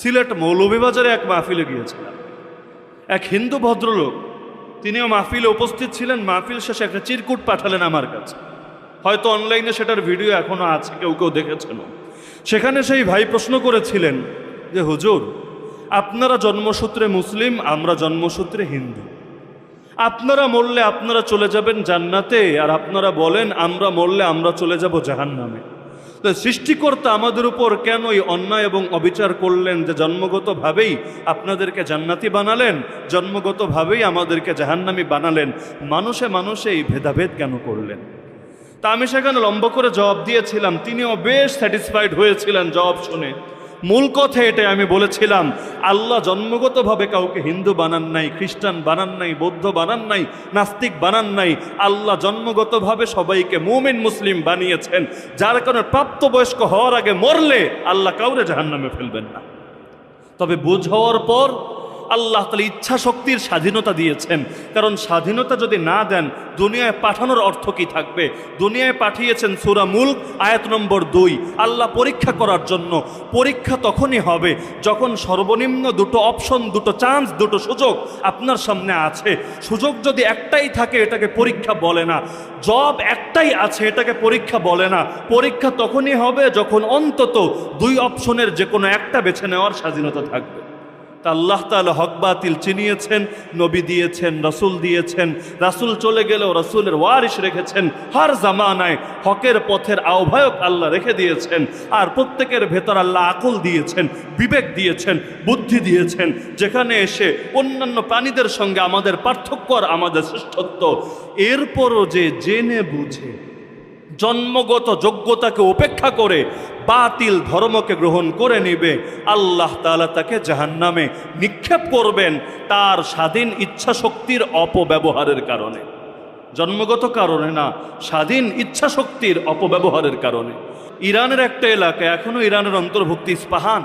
সিলেট মৌলভীবাজারে এক মাহফিলে গিয়েছিলাম। এক হিন্দু ভদ্রলোক, তিনিও মাহফিলে উপস্থিত ছিলেন, মাহফিল শেষে একটা চিরকুট পাঠালেন আমার কাছে। হয়তো অনলাইনে সেটার ভিডিও এখনও আছে, কেউ কেউ দেখেছেন। সেখানে সেই ভাই প্রশ্ন করেছিলেন যে, হুজুর, আপনারা জন্মসূত্রে মুসলিম, আমরা জন্মসূত্রে হিন্দু। আপনারা মরলে আপনারা চলে যাবেন জান্নাতে, আর আপনারা বলেন, আমরা মরলে আমরা চলে যাব জাহান্নামে। তো সৃষ্টিকর্তা আমাদের উপর কেন এই অন্যায় এবং অবিচার করলেন যে জন্মগতভাবেই আপনাদেরকে জান্নাতি বানালেন, জন্মগতভাবেই আমাদেরকে জাহান্নামি বানালেন? মানুষে মানুষে এই ভেদাভেদ কেন করলেন? তা আমি সেখানে লম্ব করে জবাব দিয়েছিলাম। তিনিও বেশ স্যাটিসফাইড হয়েছিলেন জবাব শুনে। মূল কথা এটাই, আমি বলেছিলাম, আল্লাহ জন্মগতভাবে কাউকে হিন্দু বানান নাই, খ্রিস্টান বানান নাই, বৌদ্ধ বানান নাই, নাস্তিক বানান নাই, আল্লাহ জন্মগতভাবে সবাইকে মুমিন মুসলিম বানিয়েছেন। যার কারণে প্রাপ্তবয়স্ক হওয়ার আগে মরলে আল্লাহ কাউরে জাহান্নামে ফেলবেন না। তবে বুঝ হওয়ার পর আল্লাহ তালা ইচ্ছা শক্তির স্বাধীনতা দিয়েছেন। কারণ স্বাধীনতা যদি না দেন, দুনিয়ায় পাঠানোর অর্থ কি থাকবে? দুনিয়ায় পাঠিয়েছেন সুরা মুল্ক, আয়াত নম্বর দুই। আল্লাহ পরীক্ষা করার জন্য। পরীক্ষা তখনই হবে যখন সর্বনিম্ন দুটো অপশন, দুটো চান্স দুটো সুযোগ আপনার সামনে আছে। সুযোগ যদি একটাই থাকে, এটাকে পরীক্ষা বলে না। জব একটাই আছে, এটাকে পরীক্ষা বলে না। পরীক্ষা তখনই হবে যখন অন্তত দুই অপশনের যে কোনো একটা বেছে নেওয়ার স্বাধীনতা থাকবে। তা আল্লাহ তাআলা হক বাতিল চিনিয়েছেন, নবী দিয়েছেন, রাসূল দিয়েছেন। রাসুল চলে গেলেও রাসূলের ওয়ারিশ রেখেছেন। হর জামানায় হকের পথের আহ্বায়ক আল্লাহ রেখে দিয়েছেন। আর প্রত্যেকের ভেতর আল্লাহ আকল দিয়েছেন, বিবেক দিয়েছেন, বুদ্ধি দিয়েছেন। যেখানে এসে অন্যান্য প্রাণীদের সঙ্গে আমাদের পার্থক্য আর আমাদের শ্রেষ্ঠত্ব। এরপরও যে জেনে বুঝে, জন্মগত যোগ্যতাকে উপেক্ষা করে বাতিল ধর্মকে গ্রহণ করে নিবে। আল্লাহ তাআলা তাকে জাহান্নামে নিক্ষেপ করবেন তার স্বাধীন ইচ্ছা শক্তির অপব্যবহারের কারণে। জন্মগত কারণে না, স্বাধীন ইচ্ছা শক্তির অপব্যবহারের কারণে। ইরানের একটা এলাকা এখনও ইরানের অন্তর্ভুক্তি ইস্পাহান।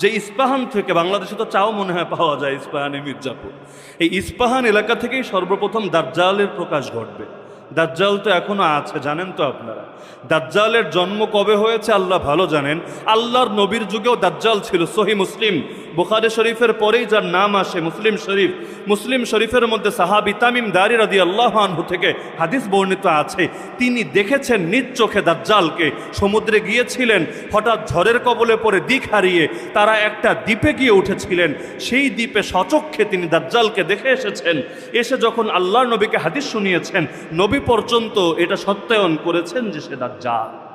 যে ইস্পাহান থেকে বাংলাদেশে তো চাও মনে হয় পাওয়া যায়, ইস্পাহানে মির্জাপুর। এই ইস্পাহান এলাকা থেকেই সর্বপ্রথম দার্জালের প্রকাশ ঘটবে। দাজ্জাল তো এখনও আছে, জানেন তো আপনারা। দাজ্জালের জন্ম কবে হয়েছে আল্লাহ ভালো জানেন। আল্লাহর নবীর যুগেও দাজ্জাল ছিল সহি মুসলিম। বুখারি শরীফের পরেই যার নাম আসে মুসলিম শরীফ। মুসলিম শরীফের মধ্যে সাহাবি তামিম দারি রাদি আল্লাহ আনহু থেকে হাদিস বর্ণিত আছে। তিনি দেখেছেন নিজ চোখে দাজ্জালকে। সমুদ্রে গিয়েছিলেন, হঠাৎ ঝড়ের কবলে পড়ে দিক হারিয়ে তারা একটা দ্বীপে গিয়ে উঠেছিলেন। সেই দ্বীপে সচক্ষে তিনি দাজ্জালকে দেখে এসেছেন। এসে যখন আল্লাহর নবীকে হাদিস শুনিয়েছেন, নবী পর্যন্ত এটা সত্যায়ন করেছেন যে সে দাজ্জাল।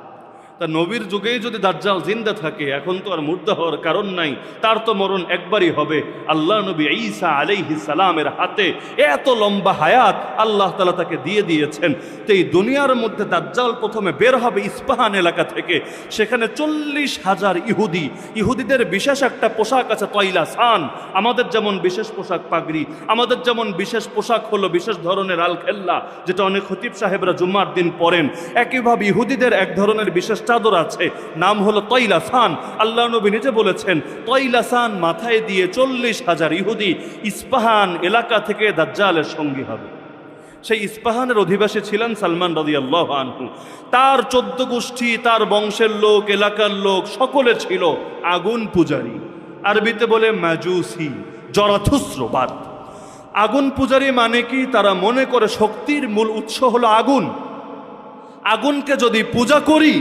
তা নবীর যুগেই যদি দাজ্জাল জিন্দা থাকে, এখন তো আর মুর্দা হওয়ার কারণ নাই। তার তো মরণ একবারই হবে। আল্লাহ নবী ঈসা আলাইহি সালামের হাতে এত লম্বা হায়াত আল্লাহ তালা তাকে দিয়ে দিয়েছেন। তো এই দুনিয়ার মধ্যে দাজ্জাল প্রথমে বের হবে ইস্পাহান এলাকা থেকে। সেখানে চল্লিশ হাজার ইহুদি। ইহুদিদের বিশেষ একটা পোশাক আছে তৈলা সান। আমাদের যেমন বিশেষ পোশাক পাগড়ি, আমাদের যেমন বিশেষ পোশাক হলো বিশেষ ধরনের আল খেল্লা যেটা অনেক খতিব সাহেবরা জুম্মার দিন পরেন। একইভাবে ইহুদিদের এক ধরনের বিশেষ চাদর আছে, নাম হলো তৈলাসান। আল্লাহ নবী নিজে বলেছেন, তৈলাসান মাথায় দিয়ে চল্লিশ হাজার ইহুদি ইস্পাহান এলাকা থেকে দাজ্জালের সঙ্গী হবে। সেই ইস্পাহানের অধিবাসী ছিলেন সালমান রদি আল্লাহ আনহু। তার চোদ্দ গোষ্ঠী, তার বংশের লোক, এলাকার লোক, সকলে ছিল আগুন পূজারী। আরবিতে বলে মাজুসি, জরাথুস্রবাদ। আগুন পূজারী মানে কি? তারা মনে করে শক্তির মূল উৎস হলো আগুন। আগুনকে যদি পূজা করি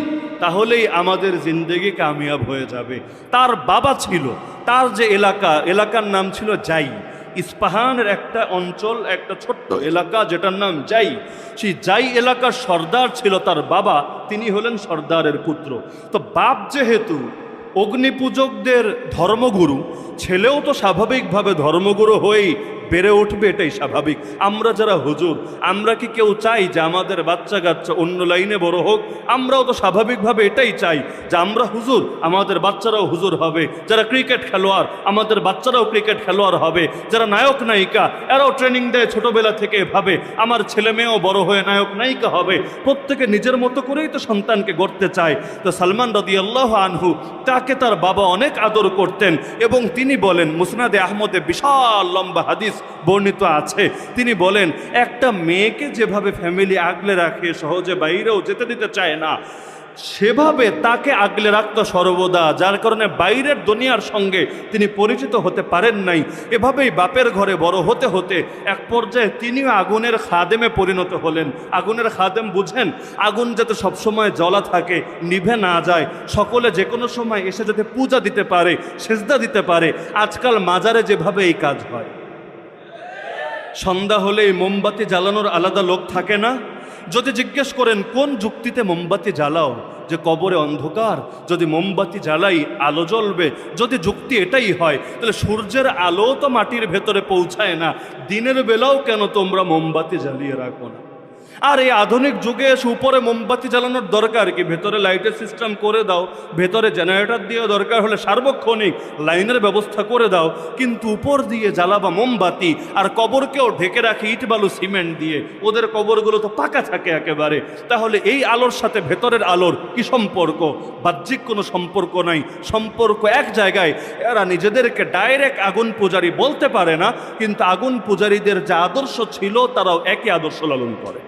তাহলেই আমাদের জিন্দেগি কামিয়াব হয়ে যাবে। তার বাবা ছিল, তার যে এলাকা, এলাকার নাম ছিল জাই। ইস্পাহানের একটা অঞ্চল, একটা ছোট্ট এলাকা যেটার নাম জাই। সেই জাই এলাকার সর্দার ছিল তার বাবা, তিনি হলেন সর্দারের পুত্র। তো বাপ যেহেতু অগ্নিপূজকদের ধর্মগুরু, ছেলেও তো স্বাভাবিকভাবে ধর্মগুরু হয়েই বেড়ে উঠবে এটাই স্বাভাবিক। আমরা যারা হুজুর, আমরা কি কেউ চাই যে আমাদের বাচ্চা কাচ্চা অন্য লাইনে বড় হোক? আমরাও তো স্বাভাবিকভাবে এটাই চাই যে আমরা হুজুর, আমাদের বাচ্চারাও হুজুর হবে। যারা ক্রিকেট খেলোয়াড়, আমাদের বাচ্চারাও ক্রিকেট খেলোয়াড় হবে। যারা নায়ক, নায়িকা, এরাও ট্রেনিং দেয় ছোটবেলা থেকে ভাবে আমার ছেলে মেয়েও বড় হয়ে নায়ক, নায়িকা হবে। প্রত্যেকে নিজের মতো করেই তো সন্তানকে গড়তে চায়। তো সালমান রদি আল্লাহ আনহু তাকে তার বাবা অনেক আদর করতেন এবং তিনি বলেন, মুসনাদে আহমদে বিশাল লম্বা হাদিস বর্ণিত আছে। তিনি বলেন, একটা মেয়েকে যেভাবে ফ্যামিলি আগলে রাখে, সহজে বাইরেও যেতে দিতে চায় না, সেভাবে তাকে আগলে রাখত সর্বদা, যার কারণে বাইরের দুনিয়ার সঙ্গে তিনি পরিচিত হতে পারেন নাই। এভাবেই বাপের ঘরে বড় হতে হতে এক পর্যায়ে তিনিও আগুনের খাদেমে পরিণত হলেন। আগুনের খাদেম বুঝেন, আগুন যাতে সবসময় জ্বলা থাকে, নিভে না যায়, সকলে যে কোনো সময় এসে যাতে পূজা দিতে পারে, সেজদা দিতে পারে। আজকাল মাজারে যেভাবে এই কাজ হয়। সন্ধ্যা হলে এই মোমবাতি জ্বালানোর আলাদা লোক থাকে না? যদি জিজ্ঞেস করেন, কোন যুক্তিতে মোমবাতি জ্বালাও? যে কবরে অন্ধকার। যদি মোমবাতি জ্বালাই, আলো জ্বলবে। যদি যুক্তি এটাই হয়, তাহলে সূর্যের আলো তো মাটির ভেতরে পৌঁছায় না। দিনের বেলাও কেন তোমরা মোমবাতি জ্বালিয়ে রাখো না? আর এই আধুনিক যুগে এসে উপরে মোমবাতি জ্বালানোর দরকার কি? ভেতরে লাইটের সিস্টেম করে দাও, ভেতরে জেনারেটর দিয়ে দরকার হলে সার্বক্ষণিক লাইনের ব্যবস্থা করে দাও, কিন্তু উপর দিয়ে জ্বালাবা মোমবাতি আর কবরকেও ঢেকে রাখে ইট, বালু, সিমেন্ট দিয়ে। ওদের কবরগুলো তো পাকা থাকে একেবারে। তাহলে এই আলোর সাথে ভেতরের আলোর কি সম্পর্ক? বাহ্যিক কোনো সম্পর্ক নাই। সম্পর্ক এক জায়গায়। এরা নিজেদেরকে ডাইরেক্ট আগুন পূজারি বলতে পারে না, কিন্তু আগুন পূজারীদের যে আদর্শ ছিল, তারাও একই আদর্শ লালন করে।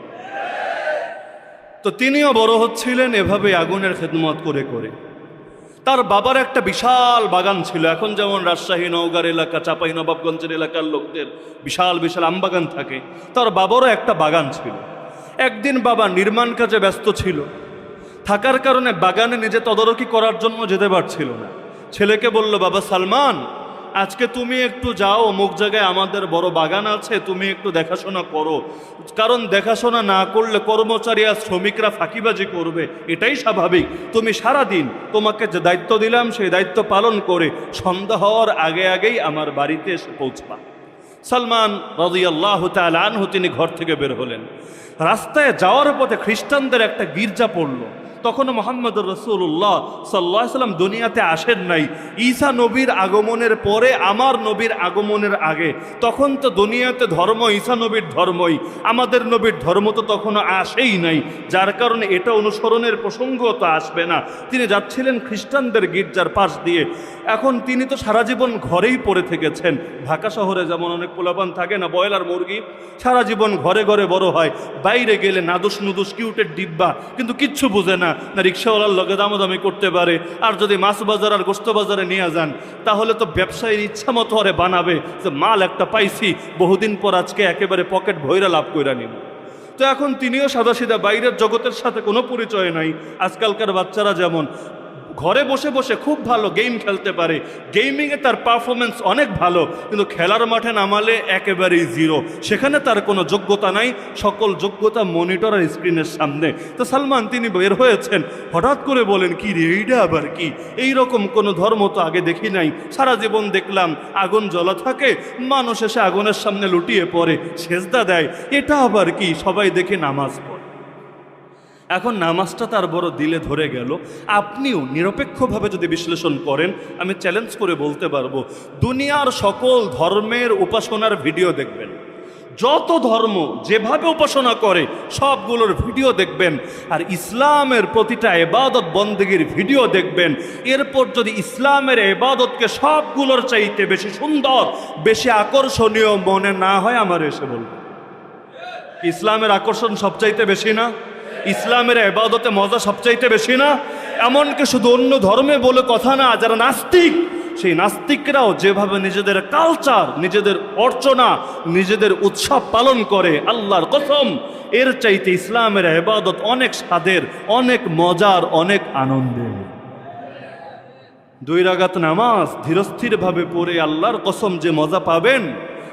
তো তিনিও বড় হচ্ছিলেন এভাবে আগুনের খেদমত করে করে। তার বাবার একটা বিশাল বাগান ছিল। এখন যেমন রাজশাহী, নওগাঁর এলাকা, চাপাই, নবাবগঞ্জের এলাকার লোকদের বিশাল বিশাল আমবাগান থাকে। তার বাবারও একটা বাগান ছিল। একদিন বাবা নির্মাণ কাজে ব্যস্ত ছিল। থাকার কারণে বাগানে নিজে তদারকি করার জন্য যেতে পারছিল না। ছেলেকে বলল, বাবা সালমান আজকে তুমি একটু যাও, অমুক জায়গায় আমাদের বড় বাগান আছে, তুমি একটু দেখাশোনা করো। কারণ দেখাশোনা না করলে কর্মচারী আর শ্রমিকরা ফাঁকিবাজি করবে, এটাই স্বাভাবিক। তুমি সারা দিন তোমাকে যে দায়িত্ব দিলাম, সেই দায়িত্ব পালন করে সন্ধ্যা হওয়ার আগে আগেই আমার বাড়িতে এসে পৌঁছবা। সালমান রাজিয়াল্লাহ আনহু তিনি ঘর থেকে বের হলেন। রাস্তায় যাওয়ার পথে খ্রিস্টানদের একটা গির্জা পড়ল। তখন মোহাম্মদ রসুল্লাহ সাল্লাহ সাল্লাম দুনিয়াতে আসেন নাই। ঈসা নবীর আগমনের পরে, আমার নবীর আগমনের আগে, তখন তো দুনিয়াতে ধর্ম, ঈসা নবীর ধর্মই। আমাদের নবীর ধর্ম তো তখনও আসেই নাই, যার কারণে এটা অনুসরণের প্রসঙ্গ তো আসবে না। তিনি যাচ্ছিলেন খ্রিস্টানদের গির্জার পাশ দিয়ে। এখন তিনি তো সারা জীবন ঘরেই পড়ে থেকেছেন। ঢাকা শহরে যেমন অনেক পোলাপান থাকে না বয়লার মুরগি, সারা জীবন ঘরে ঘরে বড় হয়। বাইরে গেলে নাদুস নুদুস, কিউটের ডিব্বা, কিন্তু কিচ্ছু বুঝে না। না রিক্সাওয়ালার লগে দামাদামি করতে পারে। আর যদি মাছ বাজার আর গোস্ত বাজারে নিয়ে যান, তাহলে তো ব্যবসায়ীর ইচ্ছা মতো আরে বানাবে যে মাল একটা পাইছি, বহুদিন পর আজকে একেবারে পকেট ভৈরা লাভ কইরা নিব। তো এখন তিনিও সাদাসিধা বাইরের জগতের সাথে কোনো পরিচয় নাই। আজকালকার বাচ্চারা যেমন ঘরে বসে বসে খুব ভালো গেম খেলতে পারে। গেমিংয়ে তার পারফরমেন্স অনেক ভালো, কিন্তু খেলার মাঠে নামালে একেবারেই জিরো সেখানে তার কোনো যোগ্যতা নাই, সকল যোগ্যতা মনিটর আর স্ক্রিনের সামনে। তো সালমান, তিনি বের হয়েছেন। হঠাৎ করে বলেন, কি রে এইটা আবার কি? এই রকম কোনো ধর্ম তো আগে দেখি নাই। সারা জীবন দেখলাম, আগুন জ্বলা থাকে, মানুষ এসে আগুনের সামনে লুটিয়ে পড়ে, সেজদা দেয়। এটা আবার কি? সবাই দেখে নামাজ পড়ে। এখন নামাজটা তার বড় দিলে ধরে গেল। আপনিও নিরপেক্ষভাবে যদি বিশ্লেষণ করেন, আমি চ্যালেঞ্জ করে বলতে পারব, দুনিয়ার সকল ধর্মের উপাসনার ভিডিও দেখবেন। যত ধর্ম যেভাবে উপাসনা করে, সবগুলোর ভিডিও দেখবেন। আর ইসলামের প্রতিটা এবাদত বন্দেগীর ভিডিও দেখবেন। এরপর যদি ইসলামের এবাদতকে সবগুলোর চাইতে বেশি সুন্দর, বেশি আকর্ষণীয় মনে না হয়, আমার এসে বলবেন ইসলামের আকর্ষণ সবচাইতে বেশি না? ইসলামের এবাদতে মজা সবচাইতে বেশি না। এমনকি শুধু অন্য ধর্মে বলে কথা না, যারা নাস্তিক, সেই নাস্তিকরাও যেভাবে নিজেদের কালচার নিজেদের অর্চনা, নিজেদের উৎসব পালন করে, আল্লাহর কসম, এর চাইতে ইসলামের এবাদত অনেক স্বাদের, অনেক মজার, অনেক আনন্দের। দুই রাগাত নামাজ, ধীরস্থিরভাবে পড়ে আল্লাহর কসম যে মজা পাবেন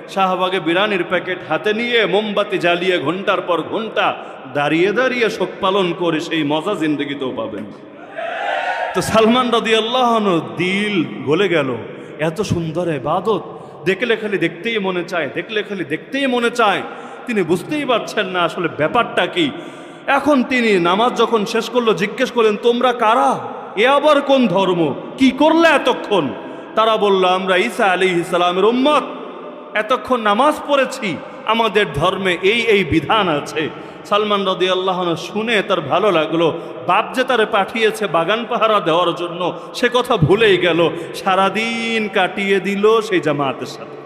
শাহবাগে বিরানির প্যাকেট হাতে নিয়ে মোমবাতি জ্বালিয়ে ঘণ্টার পর ঘণ্টা দাঁড়িয়ে দাঁড়িয়ে শোক পালন করে সেই মজা জিন্দগিতেও পাবেন। তো সালমান রদি আল্লাহ দিল গলে গেল। এত সুন্দর এবাদত দেখলে খালি দেখতেই মনে চায়, দেখলে খালি দেখতেই মনে চায়। তিনি বুঝতেই পারছেন না আসলে ব্যাপারটা কি। এখন তিনি নামাজ যখন শেষ করল, জিজ্ঞেস করলেন, তোমরা কারা? এ আবার কোন ধর্ম? কি করলে এতক্ষণ? তারা বলল, আমরা ঈসা আলী ইসলামের উম্মত। এতক্ষণ নামাজ পড়েছি, আমাদের ধর্মে এই এই বিধান আছে। সালমান রদি আল্লাহ শুনে তার ভালো লাগল। বাপ যে তারে পাঠিয়েছে বাগান পাহারা দেওয়ার জন্য, সে কথা ভুলেই গেল। সারাদিন কাটিয়ে দিল সেই জামাতের সাথে।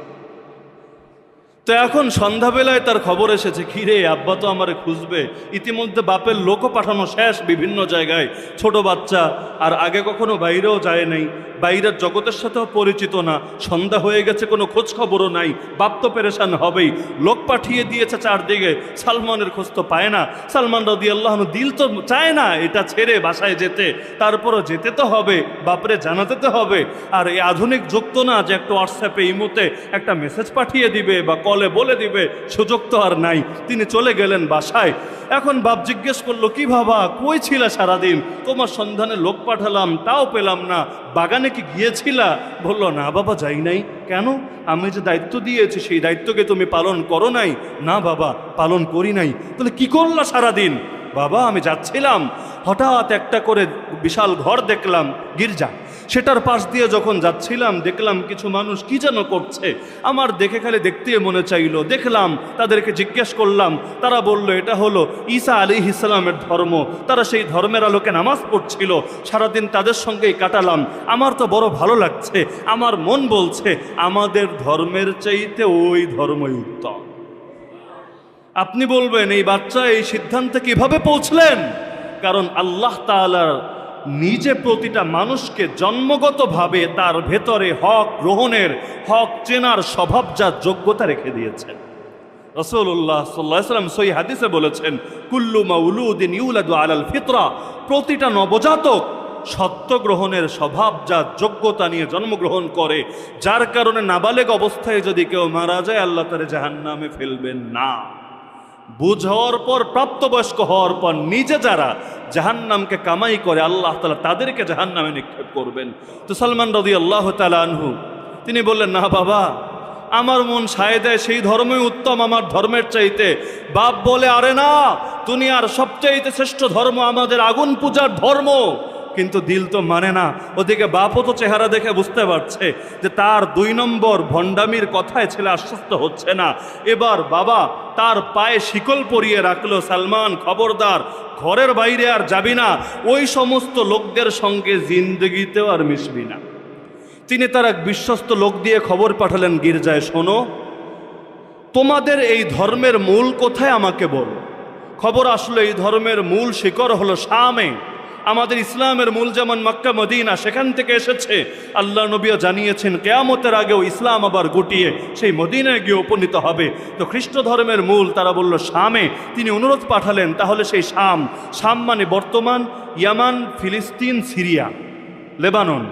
তো এখন সন্ধ্যাবেলায় তার খবর এসেছে খিরে আব্বা তো আমারে খুঁজবে। ইতিমধ্যে বাপের লোকও পাঠানো শেষ বিভিন্ন জায়গায়। ছোট বাচ্চা, আর আগে কখনো বাইরেও যায় নাই। বাইরের জগতের সাথেও পরিচিত না। সন্ধ্যা হয়ে গেছে, কোনো খোঁজ খবরও নাই। বাপ তো পেরেশান হবেই। লোক পাঠিয়ে দিয়েছে চারদিকে। সালমানের খোঁজ তো পায় না। সালমান রদি আল্লাহ দিল তো চায় না, এটা ছেড়ে বাসায় যেতে। তারপরও যেতে তো হবে, বাপরে জানাতে তো হবে। আর এই আধুনিক যুগ তো না যে একটা হোয়াটসঅ্যাপে ইমোতে একটা মেসেজ পাঠিয়ে দিবে বা কলে বলে দিবে, সুযোগ তো আর নাই। তিনি চলে গেলেন বাসায়। এখন বাপ জিজ্ঞেস করল, কি বাবা, কই ছিলা সারাদিন? তোমার সন্ধানে লোক পাঠালাম, তাও পেলাম না। বাগানে কি গিয়েছিলা? বলল, না বাবা, যাই নাই। কেন? আমি যে দায়িত্ব দিয়েছি, সেই দায়িত্বকে তুমি পালন করো নাই? না বাবা, পালন করি নাই। তাহলে কি করলা সারাদিন? বাবা, আমি যাচ্ছিলাম। হঠাৎ একটা করে বিশাল ঘর দেখলাম, গির্জা। সেটার পাশ দিয়ে যখন যাচ্ছিলাম, দেখলাম কিছু মানুষ কি যেন করছে। আমার দেখে খালি দেখতে মনে চাইলো। দেখলাম, তাদেরকে জিজ্ঞেস করলাম, তারা বলল, এটা হলো ঈসা আলী ইসলামের ধর্ম। তারা সেই ধর্মের আলোকে নামাজ পড়ছিল। সারাদিন তাদের সঙ্গেই কাটালাম। আমার তো বড় ভালো লাগছে। আমার মন বলছে, আমাদের ধর্মের চাইতে ওই ধর্মই উত্তম। আপনি বলবেন, এই বাচ্চা এই সিদ্ধান্তে কীভাবে পৌঁছলেন? কারণ আল্লাহ তাআলার নিজে প্রতিটা মানুষকে জন্মগতভাবে তার ভেতরে হক গ্রহণের, হক চেনার স্বভাবজাত যোগ্যতা রেখে দিয়েছেন রসুল্লাহ সাল্লাহ সাল্লাম সই হাদিসে বলেছেন, কুল্লু মাউলুদ্দিন ইউলাদু আলাল ফিতরা। প্রতিটা নবজাতক সত্য গ্রহণের স্বভাবজাত যোগ্যতা নিয়ে জন্মগ্রহণ করে, যার কারণে নাবালেগ অবস্থায় যদি কেউ মারা যায়, আল্লাহ তারে জাহান্নামে ফেলবেন না। বুঝ হওয়ার পর, প্রাপ্তবয়স্ক হওয়ার পর নিজে যারা জাহান্নামকে কামাই করে, আল্লাহ তালা তাদেরকে জাহান্নামে নিক্ষেপ করবেন। তো সালমান রদি আল্লাহ আনহু, তিনি বললেন, না বাবা, আমার মন সায় দেয় সেই ধর্মই উত্তম, আমার ধর্মের চাইতে। বাপ বলে, আরে না, দুনিয়ার সবচাইতে শ্রেষ্ঠ ধর্ম আমাদের আগুন পূজার ধর্ম। কিন্তু দিল তো মানে না। ওদিকে বাপও তো চেহারা দেখে বুঝতে পারছে যে তার দুই নম্বর ভণ্ডামির কথায় ছেলে আশ্বস্ত হচ্ছে না। এবার বাবা তার পায়ে শিকল পরিয়ে রাখল, সালমান, খবরদার, ঘরের বাইরে আর যাবি না। ওই সমস্ত লোকদের সঙ্গে জিন্দগিতেও আর মিশবি না। তিনি তার এক বিশ্বস্ত লোক দিয়ে খবর পাঠালেন, গির্জায় শোনো, তোমাদের এই ধর্মের মূল কোথায় আমাকে বলো? খবর আসলো, এই ধর্মের মূল শিকড় হলো শামে। আমাদের ইসলামের মূল যেমন মক্কা, মদিনা, সেখান থেকে এসেছে। আল্লাহ নবীও জানিয়েছেন, কেয়ামতের আগেও ইসলাম আবার গুটিয়ে সেই মদিনায় গিয়ে উপনীত হবে। তো খ্রিস্ট ধর্মের মূল, তারা বলল, শামে। তিনি অনুরোধ পাঠালেন, তাহলে সেই শাম। শাম মানে বর্তমান ইয়ামান, ফিলিস্তিন, সিরিয়া, লেবানন।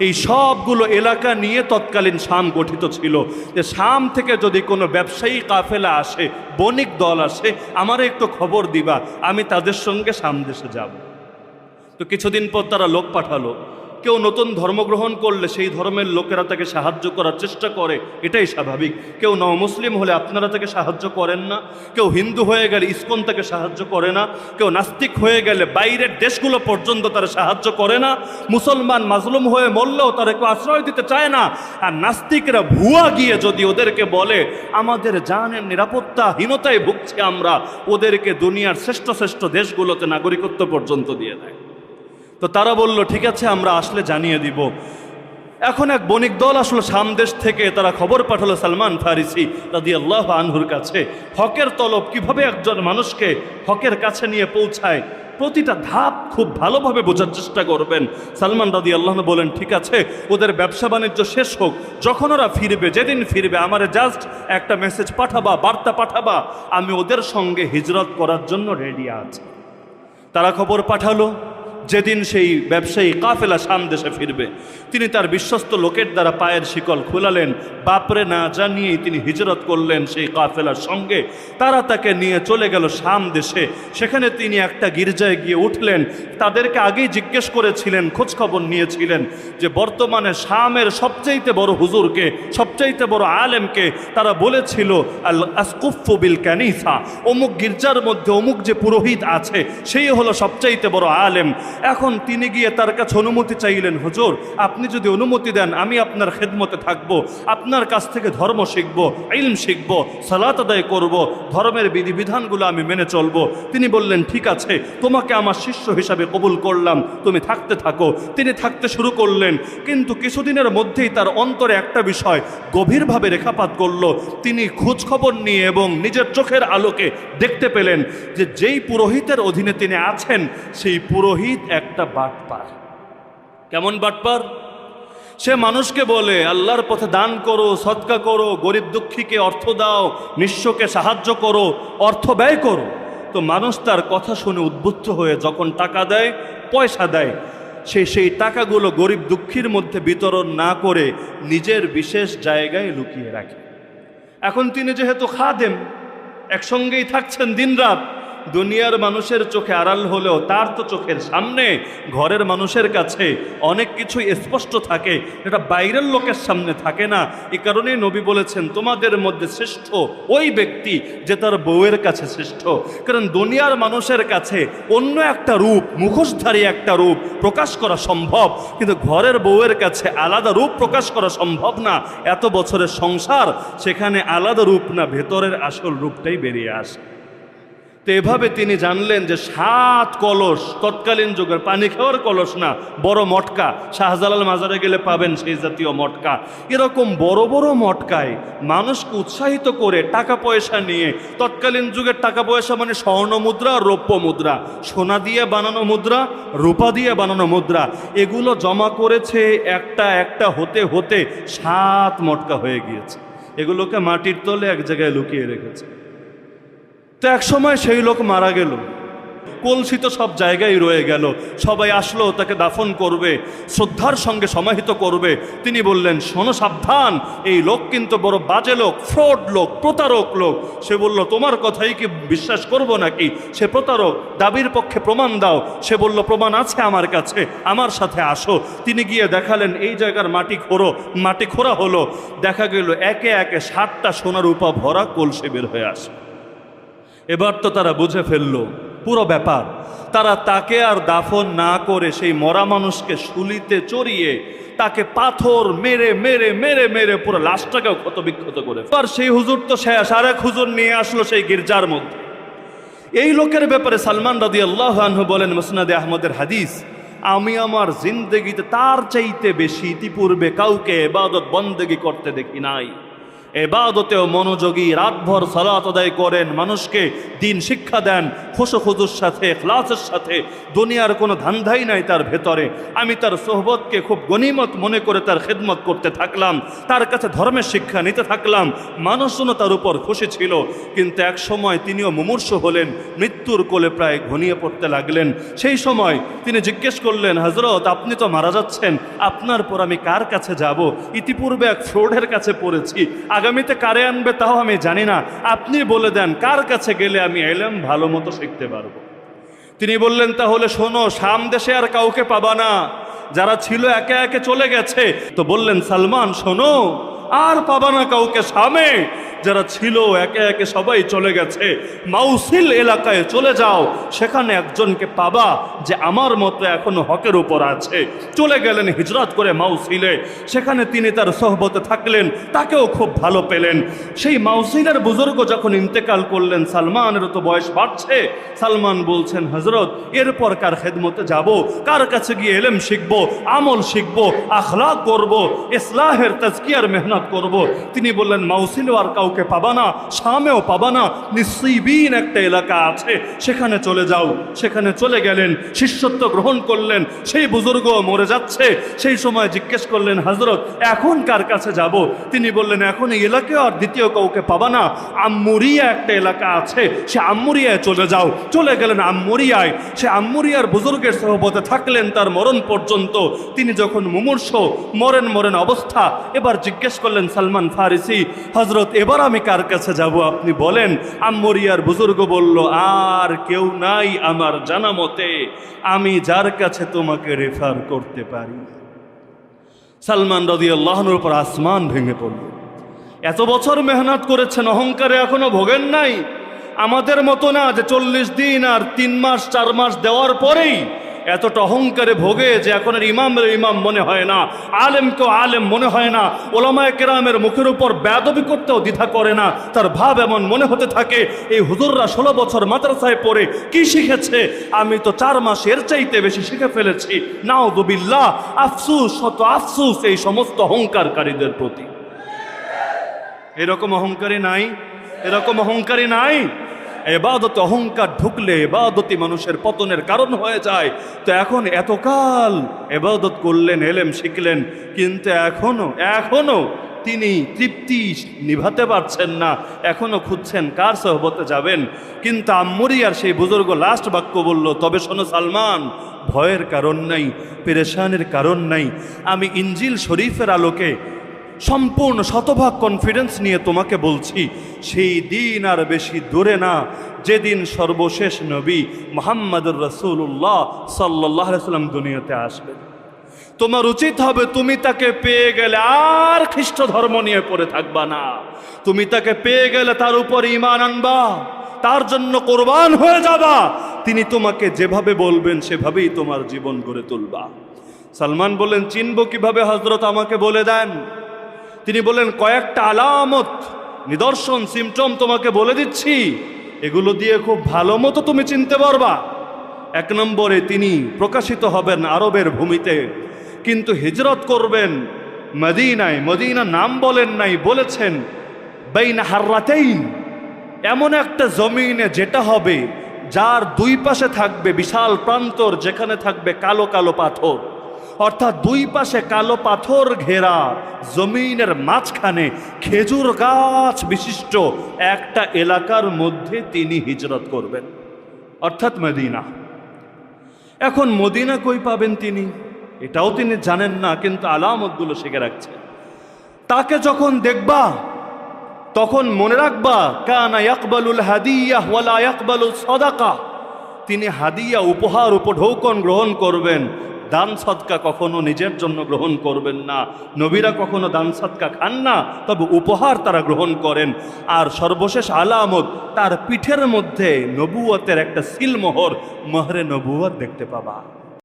এই সবগুলো এলাকা নিয়ে তৎকালীন শাম গঠিত ছিল। যে শাম থেকে যদি কোনো ব্যবসায়ী কাফেলা আসে, বণিক দল আসে, আমার একটু খবর দিবা, আমি তাদের সঙ্গে শাম দেশে যাব। তো কিছুদিন পর তারা লোক পাঠালো। কেউ নতুন ধর্মগ্রহণ করলে সেই ধর্মের লোকেরা তাকে সাহায্য করার চেষ্টা করে, এটাই স্বাভাবিক। কেউ ন মুসলিম হলে আপনারা তাকে সাহায্য করেন না। কেউ হিন্দু হয়ে গেলে ইসকন তাকে সাহায্য করে না। কেউ নাস্তিক হয়ে গেলে বাইরের দেশগুলো পর্যন্ত তারা সাহায্য করে না। মুসলমান মাজলুম হয়ে মরলেও তারা কেউ আশ্রয় দিতে চায় না। আর নাস্তিকরা ভুয়া গিয়ে যদি ওদেরকে বলে, আমাদের জানের নিরাপত্তাহীনতায় ভুগছি আমরা, ওদেরকে দুনিয়ার শ্রেষ্ঠ শ্রেষ্ঠ দেশগুলোতে নাগরিকত্ব পর্যন্ত দিয়ে দেয়। তো তারা বলল, ঠিক আছে, আমরা আসলে জানিয়ে দিব। এখন এক বণিক দল আসলো সামদেশ থেকে, তারা খবর পাঠালো সালমান ফারিসি রাদি আল্লাহ আনহুর কাছে। হকের তলব কীভাবে একজন মানুষকে হকের কাছে নিয়ে পৌঁছায়, প্রতিটা ধাপ খুব ভালোভাবে বোঝার চেষ্টা করবেন। সালমান দাদি আল্লাহ বলেন, ঠিক আছে, ওদের ব্যবসা বাণিজ্য শেষ হোক। যখন ওরা ফিরবে, যেদিন ফিরবে, আমার জাস্ট একটা মেসেজ পাঠাবা, বার্তা পাঠাবা, আমি ওদের সঙ্গে হিজরত করার জন্য রেডি আছি। তারা খবর পাঠালো। যেদিন সেই ব্যবসায়ী কাফেলা শাম দেশে ফিরবে, তিনি তার বিশ্বস্ত লোকের দ্বারা পায়ের শিকল খোলালেন। বাপরে না জানিয়েই তিনি হিজরত করলেন সেই কাফেলার সঙ্গে। তারা তাকে নিয়ে চলে গেল শাম দেশে। সেখানে তিনি একটা গির্জায় গিয়ে উঠলেন। তাদেরকে আগেই জিজ্ঞেস করেছিলেন, খোঁজখবর নিয়েছিলেন যে বর্তমানে শামের সবচাইতে বড় হুজুরকে, সবচাইতে বড় আলেমকে তারা বলেছিল, আল আসকুফু বিল ক্যানিসা অমুক গির্জার মধ্যে অমুক যে পুরোহিত আছে, সেই হলো সবচাইতে বড় আলেম। এখন তিনি গিয়ে তার কাছে অনুমতি চাইলেন, হুজুর, আপনি যদি অনুমতি দেন, আমি আপনার খেদমতে থাকব, আপনার কাছ থেকে ধর্ম শিখব, ইলম শিখব, সালাত আদায় করব, ধর্মের বিধিবিধানগুলো আমি মেনে চলবো। তিনি বললেন, ঠিক আছে, তোমাকে আমার শিষ্য হিসাবে কবুল করলাম, তুমি থাকতে থাকো। তিনি থাকতে শুরু করলেন, কিন্তু কিছুদিনের মধ্যেই তার অন্তরে একটা বিষয় গভীরভাবে রেখাপাত করল। তিনি খোঁজ খবর নিয়ে এবং নিজের চোখের আলোকে দেখতে পেলেন যে, যেই পুরোহিতের অধীনে তিনি আছেন, সেই পুরোহিত একটা বাটপার। কেমন বাটপার? সে মানুষকে বলে, আল্লাহর পথে দান করো সৎকা করো, গরিব দুঃখীকে অর্থ দাও, নিঃস্বকে সাহায্য করো, অর্থ ব্যয় করো। তো মানুষ তার কথা শুনে উদ্বুদ্ধ হয়ে যখন টাকা দেয়, পয়সা দেয়, সে সেই টাকাগুলো গরিব দুঃখীর মধ্যে বিতরণ না করে নিজের বিশেষ জায়গায় লুকিয়ে রাখে। এখন তিনি যেহেতু খাদেম, একসঙ্গেই থাকছেন দিনরাত দুনিয়ার মানুষের চোখে আড়াল হলেও তার তো চোখের সামনে ঘরের মানুষের কাছে অনেক কিছুই স্পষ্ট থাকে, এটা বাইরের লোকের সামনে থাকে না। এ কারণেই নবী বলেছেন, তোমাদের মধ্যে শ্রেষ্ঠ ওই ব্যক্তি যে তার বউয়ের কাছে শ্রেষ্ঠ। কারণ দুনিয়ার মানুষের কাছে অন্য একটা রূপ, মুখোশধারী একটা রূপ প্রকাশ করা সম্ভব, কিন্তু ঘরের বউয়ের কাছে আলাদা রূপ প্রকাশ করা সম্ভব না। এত বছরের সংসার, সেখানে আলাদা রূপ না, ভেতরের আসল রূপটাই বেরিয়ে আসে। তো এভাবে তিনি জানলেন যে সাত কলস তৎকালীন যুগের পানি খাওয়ার কলস না, বড় মটকা। শাহজালাল মাজারে গেলে পাবেন সেই জাতীয় মটকা। এরকম বড় বড় মটকায় মানুষকে উৎসাহিত করে টাকা পয়সা নিয়ে, তৎকালীন যুগের টাকা পয়সা মানে স্বর্ণ মুদ্রা, রৌপ্য মুদ্রা, সোনা দিয়ে বানানো মুদ্রা, রূপা দিয়ে বানানো মুদ্রা। এগুলো জমা করেছে একটা একটা হতে হতে সাত মটকা হয়ে গিয়েছে। এগুলোকে মাটির তলে এক জায়গায় লুকিয়ে রেখেছে। তো এক সময় সেই লোক মারা গেল। কলসিত সব জায়গায় রয়ে গেল। সবাই আসলো, তাকে দাফন করবে, শ্রদ্ধার সঙ্গে সমাহিত করবে। তিনি বললেন, শোনো, সাবধান, এই লোক কিন্তু বড় বাজে লোক, ফ্রড লোক, প্রতারক লোক। সে বলল, তোমার কথাই কি বিশ্বাস করব নাকি? সে প্রতারক, দাবির পক্ষে প্রমাণ দাও। সে বলল, প্রমাণ আছে আমার কাছে, আমার সাথে আসো। তিনি গিয়ে দেখালেন, এই জায়গার মাটি খোঁড়ো মাটি খোঁড়া হলো। দেখা গেল, একে একে সাতটা সোনার উপা ভরা কলসি বের হয়ে আসে। এবার তো তারা বুঝে ফেলল, পুরো ব্যাপার। তারা তাকে আর দাফন না করে সেই মরা মানুষকে শুলিতে চড়িয়ে তাকে পাথর মেরে মেরে মেরে মেরে পুরো লাশটাকেও ক্ষত বিক্ষত করে আর সেই হুজুর তো আর এক হুজুর নিয়ে আসলো সেই গির্জার মধ্যে। এই লোকের ব্যাপারে সালমান রাদি আল্লাহ বলেন মুসনাদে আহমদের হাদিস, আমি আমার জিন্দগিতে তার চাইতে বেশি ইতিপূর্বে কাউকে এবাদত, বন্দেগি করতে দেখি নাই। এবাদতেও মনোযোগী রাতভর সালাত আদায় করেন, মানুষকে দিন শিক্ষা দেন খুশুর সাথে ক্লাসের সাথে, দুনিয়ার কোনো ধান্ধাই নাই তার ভেতরে। আমি তার সোহবতকে খুব গনিমত মনে করে তার খেদমত করতে থাকলাম, তার কাছে ধর্মের শিক্ষা নিতে থাকলাম মানুষজনও তার উপর খুশি ছিল। কিন্তু এক সময় তিনিও মুমূর্ষ হলেন, মৃত্যুর কোলে প্রায় ঘনিয়ে পড়তে লাগলেন। সেই সময় তিনি জিজ্ঞেস করলেন হজরত আপনি তো মারা যাচ্ছেন, আপনার পর আমি কার কাছে যাব? ইতিপূর্বে এক ফ্রোডের কাছে পড়েছি আগামীতে কারে আনবে তাও আমি জানি না। আপনি বলে দেন, কার কাছে গেলে আমি এলাম ভালো মতো শিখতে পারব? তিনি বললেন, তাহলে শোনো সাম দেশে আর কাউকে পাবা না। যারা ছিল একে একে চলে গেছে। তো বললেন, সালমান, শোনো, আর পাবানা কাউকে সামে যারা ছিল, একে একে সবাই চলে গেছে। মাউসিল এলাকায় চলে যাও, সেখানে একজনকে পাবা যে আমার মতো এখনও হকের উপর আছে। চলে গেলেন হিজরত করে মাউসিলে। সেখানে তিনি তার সহবতে থাকলেন, তাকেও খুব ভালো পেলেন। সেই মাউসিলের বুজুর্গ যখন ইন্তেকাল করলেন, সালমানের তো বয়স বাড়ছে। সালমান বলছেন হজরত এরপর কার খেদমতে যাব? কার কাছে গিয়ে এলেম শিখব, আমল শিখব, আখলাক করব, ইসলাহের তাজকিয়ার মেহনত করব? তিনি বললেন, মাউসিল আর কাউকে পাবা না, শামেও পাবা না। নিশ্চিবিন একটা এলাকা আছে, সেখানে চলে যাও। সেখানে চলে গেলেন, শিষ্যত্ব গ্রহণ করলেন, সেই বুজুর্গ মরে যাচ্ছে। সেই সময় জিজ্ঞেস করলেন, হজরত, এখন কার কাছে যাব? তিনি বললেন, এখন এই এলাকায় আর দ্বিতীয় কাউকে পাবা না। আম্মুরিয়া একটা এলাকা আছে, সে আম্মুরিয়ায় চলে যাও। চলে গেলেন আম্মুরিয়ায়। সে আম্মুরিয়ার বুজুর্গের সহবতে থাকলেন তার মরণ পর্যন্ত। তিনি যখন মুমূর্ষ, মরেন মরেন অবস্থা। এবার জিজ্ঞেস করলেন সালমান ফারিসি, হজরত, এবার আমি কার কাছে যাব? আপনি বলেন আম্মরিয়ার বুজুর্গ বলল, আর কেউ নাই আমার জানা মতে, আমি যার কাছে তোমাকে রেফার করতে পারি। সালমান রদি আল্লাহনুর উপর আসমান ভেঙে পড়ল। এত বছর মেহনত করেছেন, অহংকারে এখনও ভোগেন নাই। আমাদের মতো না যে চল্লিশ দিন আর তিন মাস, চার মাস দেওয়ার পরেই এতটা অহংকারে ভোগে যে এখন আর ইমামের ইমাম মনে হয় না। আলেমকেও আলেম মনে হয় না। ওলামায় কেরামের মুখের উপর ব্যাদবি করতেও দ্বিধা করে না। তার ভাব এমন মনে হতে থাকে, এই হুজুররা ষোলো বছর মাদ্রাসায় পড়ে কি শিখেছে? আমি তো চার মাস এর চাইতে বেশি শিখে ফেলেছি। নাউদুবিল্লাহ আফসুস, শত আফসুস এই সমস্ত অহংকারকারীদের প্রতি। এরকম অহংকারী নাই, এরকম অহংকারী নাই। এবাদতে অহংকার ঢুকলে এবাদতি মানুষের পতনের কারণ হয়ে যায়। তো এখন এতকাল এবাদত করলেন, এলেম শিখলেন, কিন্তু এখনও এখনও তিনি তৃপ্তি নিভাতে পারছেন না। এখনও খুঁজছেন কার সহবতে যাবেন। কিন্তু আম্মুরি আর সেই বুজুর্গ লাস্ট বাক্য বলল, তবে শোনো সালমান, ভয়ের কারণ নাই, পেরেশানের কারণ নাই। আমি ইঞ্জিল শরীফের আলোকে সম্পূর্ণ শতভাগ কনফিডেন্স নিয়ে তোমাকে বলছি, সেই দিন আর বেশি দূরে না। যেদিন সর্বশেষ নবী মোহাম্মদুর রসুল্লাহ সাল্লাহ সাল্লাম দুনিয়াতে আসবেন তোমার উচিত হবে তুমি তাকে পেয়ে গেলে আর খ্রিস্ট ধর্ম নিয়ে পড়ে থাকবা না। তুমি তাকে পেয়ে গেলে তার উপর ইমান আনবা, তার জন্য কোরবান হয়ে যাবা। তিনি তোমাকে যেভাবে বলবেন, সেভাবেই তোমার জীবন গড়ে তুলবা। সালমান বললেন, চিনব কীভাবে হজরত আমাকে বলে দেন? তিনি বলেন কয়েকটা আলামত, নিদর্শন সিমটম তোমাকে বলে দিচ্ছি। এগুলো দিয়ে খুব ভালো মতো তুমি চিনতে পারবা। এক নম্বরে তিনি প্রকাশিত হবেন আরবের ভূমিতে। কিন্তু হিজরত করবেন মদিনায়, মদিনা নাম বলেন নাই, বলেছেন, বেইন হার্রাতেইন। এমন একটা জমিনে যেটা হবে, যার দুই পাশে থাকবে বিশাল প্রান্তর, যেখানে থাকবে কালো কালো পাথর। অর্থাৎ দুই পাশে কালো পাথর ঘেরা, জমিনের মাঝখানে খেজুর গাছ বিশিষ্ট একটা এলাকার মধ্যে তিনি হিজরত করবেন। অর্থাৎ মদিনা। এখন মদিনা কই পাবেন তিনি? এটাও তিনি জানেন না, কিন্তু আলামতগুলো শিখে রাখছেন তাকে যখন দেখবা, তখন মনে রাখবা, কানা ইয়াকবালুল হাদিয়া ওয়ালা ইয়াকবালুল সদাকা। তিনি হাদিয়া উপহার উপঢৌকন গ্রহণ করবেন দান সৎকা কখনো নিজের জন্য গ্রহণ করবেন না। নবীরা কখনো দান সৎকা খান না, তবে উপহার তারা গ্রহণ করেন। আর সর্বশেষ আলামত, তার পিঠের মধ্যে নবুয়তের একটা সিলমোহর, মহরে নবুয়ত দেখতে পাবা।